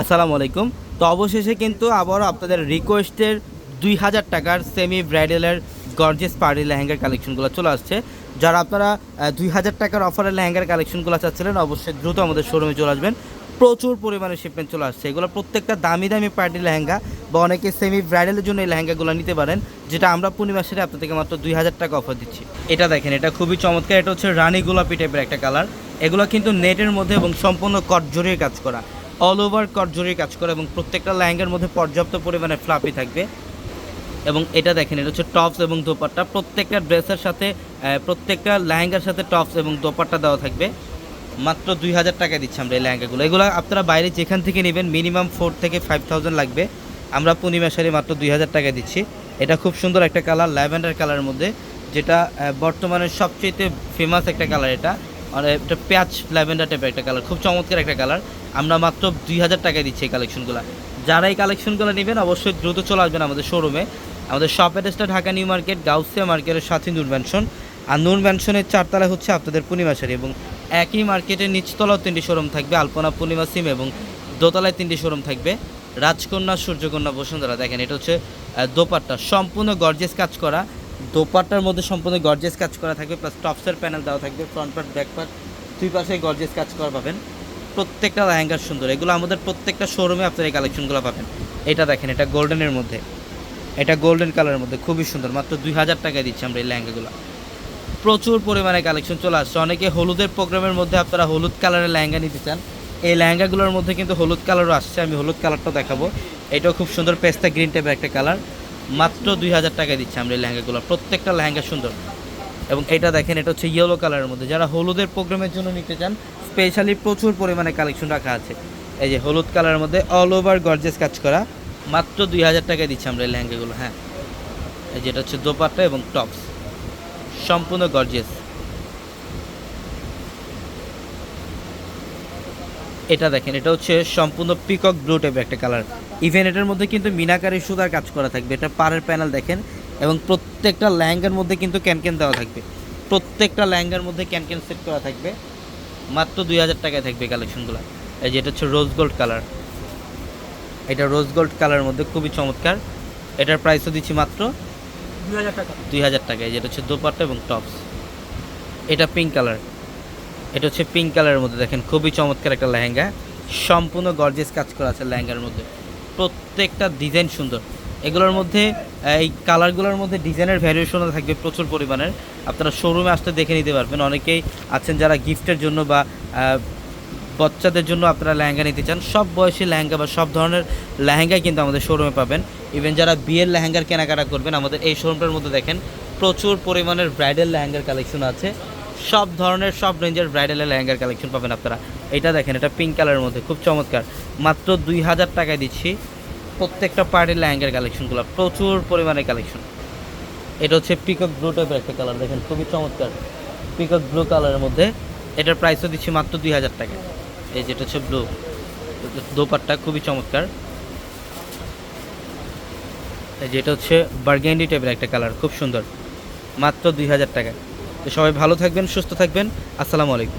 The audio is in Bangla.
আসসালামু আলাইকুম। তো অবশেষে কিন্তু আবারও আপনাদের রিকোয়েস্টের দুই হাজার টাকার সেমি ব্রাইডালের গর্জেস পার্টি লেহেঙ্গার কালেকশনগুলো চলে আসছে। যারা আপনারা দুই হাজার টাকার অফারের লেহেঙ্গার কালেকশনগুলো চাচ্ছিলেন, অবশ্যই দ্রুত আমাদের শোরুমে চলে আসবেন। প্রচুর পরিমাণে শিপমেন্ট চলে আসছে। এগুলো প্রত্যেকটা দামি দামি পার্টি লেহেঙ্গা বা অনেকে সেমি ব্রাইডালের জন্য এই লেহেঙ্গাগুলো নিতে পারেন, যেটা আমরা পূর্ণিমা সেরে আপনাদেরকে মাত্র দুই হাজার টাকা অফার দিচ্ছি। এটা দেখেন, এটা খুবই চমৎকার। এটা হচ্ছে রানী গোলাপি টাইপের একটা কালার এগুলো কিন্তু নেটের মধ্যে এবং সম্পূর্ণ কট জড়িয়ে কাজ করা। অল ওভার জড়িয়ে কাজ করা এবং প্রত্যেকটা লেহেঙ্গার মধ্যে পর্যাপ্ত পরিমাণে ফ্লাপি থাকবে। এবং এটা দেখেন, এটা হচ্ছে টপস এবং দোপাট্টা। প্রত্যেকটা ড্রেসের সাথে প্রত্যেকটা লেহেঙ্গার সাথে টপস এবং দোপাট্টা দেওয়া থাকবে। মাত্র দুই হাজার টাকা দিচ্ছি আমরা এই লেহেঙ্গাগুলো এগুলো আপনারা বাইরে যেখান থেকে নেবেন মিনিমাম ফোর থেকে ফাইভ থাউজেন্ড লাগবে। আমরা পূর্ণিমা শাড়ি মাত্র দুই হাজার টাকা দিচ্ছি। এটা খুব সুন্দর একটা কালার ল্যাভেন্ডার কালারের মধ্যে, যেটা বর্তমানে সবচেয়ে ফেমাস একটা কালার এটা। আর একটা পেঁয়াজ ল্যাভেন্ডার টাইপের একটা কালার খুব চমৎকার একটা কালার আমরা মাত্র দুই হাজার টাকায় দিচ্ছি এই কালেকশনগুলো যারা এই কালেকশনগুলো নেবেন, অবশ্যই দ্রুত চলে আসবেন আমাদের শোরুমে আমাদের শপ অ্যাড্রেসটা ঢাকা নিউ মার্কেট, গাউসিয়া মার্কেটের সাথে নূর ম্যানশন আর নূর ম্যানশনের চারতলা হচ্ছে আপনাদের পূর্ণিমা শাড়ি এবং একই মার্কেটের নিচতলাও তিনটি শোরুম থাকবে, আলপনা পূর্ণিমা সিম এবং দোতলায় তিনটি শোরুম থাকবে। রাজকন্যা, সূর্যকন্যা, বসুন্ধরা, দেখেন, এটা হচ্ছে দোপাট্টা। সম্পূর্ণ গর্জেস কাজ করা। দোপাট্টার মধ্যে সম্পূর্ণ গর্জেস কাজ করা থাকবে প্লাস টপসের প্যানেল দেওয়া থাকবে ফ্রন্ট পার্ট ব্যাক পার্ট দুই পাশে গর্জেস কাজ করা পাবেন। প্রত্যেকটা লেহেঙ্গার সুন্দর। এগুলো আমাদের প্রত্যেকটা শোরুমে আপনারা এই কালেকশনগুলো পাবেন। এটা দেখেন, এটা গোল্ডেনের মধ্যে। এটা গোল্ডেন কালারের মধ্যে, খুবই সুন্দর। মাত্র দুই হাজার টাকায় দিচ্ছি আমরা এই লেহেঙ্গাগুলো। প্রচুর পরিমাণে কালেকশন চলে আসছে। অনেকে হলুদের প্রোগ্রামের মধ্যে আপনারা হলুদ কালারের লেহেঙ্গা নিতে চান। এই লেহেঙ্গাগুলোর মধ্যে কিন্তু হলুদ কালারও আসছে। আমি হলুদ কালারটা দেখাবো। এটাও খুব সুন্দর, পেস্তা গ্রিন টাইপের একটা কালার মাত্র দুই হাজার টাকায় দিচ্ছি আমরা এই লেহেঙ্গাগুলো। প্রত্যেকটা লেহেঙ্গা সুন্দর। এবং এটা দেখেন, এটা হচ্ছে ইয়েলো কালারের মধ্যে। যারা হলুদের প্রোগ্রামের জন্য নিতে চান স্পেশালি প্রচুর পরিমাণে কালেকশন রাখা আছে। এই যে হলুদ কালারের মধ্যে অল ওভার গর্জেস কাজ করা। মাত্র দুই হাজার টাকায় দিচ্ছি আমরা এই লেহেঙ্গাগুলো হ্যাঁ। এই যেটা হচ্ছে দোপাট্টা এবং টপস সম্পূর্ণ গর্জেস এটা দেখেন, এটা হচ্ছে সম্পূর্ণ পিকক ব্লু টাইপের একটা কালার ইভেন এটার মধ্যে কিন্তু মিনাকারি সুতার কাজ করা থাকবে। এটা পাড়ের প্যানেল দেখেন এবং প্রত্যেকটা ল্যাঙ্গার মধ্যে কিন্তু ক্যানক্যান দেওয়া থাকবে। প্রত্যেকটা ল্যাঙ্গার মধ্যে ক্যানক্যান সেট করা থাকবে। মাত্র দুই হাজার টাকায় থাকবে কালেকশনগুলো এই যে এটা হচ্ছে রোজ গোল্ড কালার এটা রোজ গোল্ড কালারের মধ্যে খুবই চমৎকার। এটার প্রাইসও দিচ্ছি মাত্র দুই হাজার টাকা। দুই হাজার টাকায় যেটা হচ্ছে দোপাট্টা এবং টপস এটা পিঙ্ক কালার এটা হচ্ছে পিঙ্ক কালারের মধ্যে দেখেন খুবই চমৎকার একটা লেহেঙ্গা। সম্পূর্ণ গর্জেস কাজ করা আছে লেহেঙ্গার মধ্যে। প্রত্যেকটা ডিজাইন সুন্দর। এগুলোর মধ্যে এই কালারগুলোর মধ্যে ডিজাইনের ভ্যারিয়েশনও থাকবে প্রচুর পরিমাণের। আপনারা শোরুমে আসতে দেখে নিতে পারবেন। অনেকেই আছেন যারা গিফটের জন্য বা বাচ্চাদের জন্য আপনারা লেহেঙ্গা নিতে চান, সব বয়সী লেহেঙ্গা বা সব ধরনের লেহেঙ্গাই কিন্তু আমাদের শোরুমে পাবেন। ইভেন যারা বিয়ের লেহেঙ্গার কেনাকাটা করবেন, আমাদের এই শোরুমটার মধ্যে দেখেন, প্রচুর পরিমাণের ব্রাইডাল লেহেঙ্গার কালেকশন আছে। সব ধরনের, সব রেঞ্জের ব্রাইডালের লেহেঙ্গার কালেকশন পাবেন আপনারা। এটা দেখেন, এটা পিঙ্ক কালারের মধ্যে, খুব চমৎকার। মাত্র দুই হাজার টাকায় দিচ্ছি। প্রত্যেকটা পার্টির লেহেঙ্গার কালেকশনগুলো প্রচুর পরিমাণে কালেকশন এটা হচ্ছে পিকক ব্লু টাইপের একটা কালার দেখেন খুবই চমৎকার। পিকক ব্লু কালারের মধ্যে এটার প্রাইসও দিচ্ছি মাত্র দুই হাজার টাকা। এই যেটা হচ্ছে ব্লু দোপাট্টা খুবই চমৎকার। এই যেটা হচ্ছে বার্গেন্ডি টাইপের একটা কালার খুব সুন্দর। মাত্র দুই হাজার টাকা। তো সবাই ভালো থাকবেন, সুস্থ থাকবেন। আসসালামু আলাইকুম।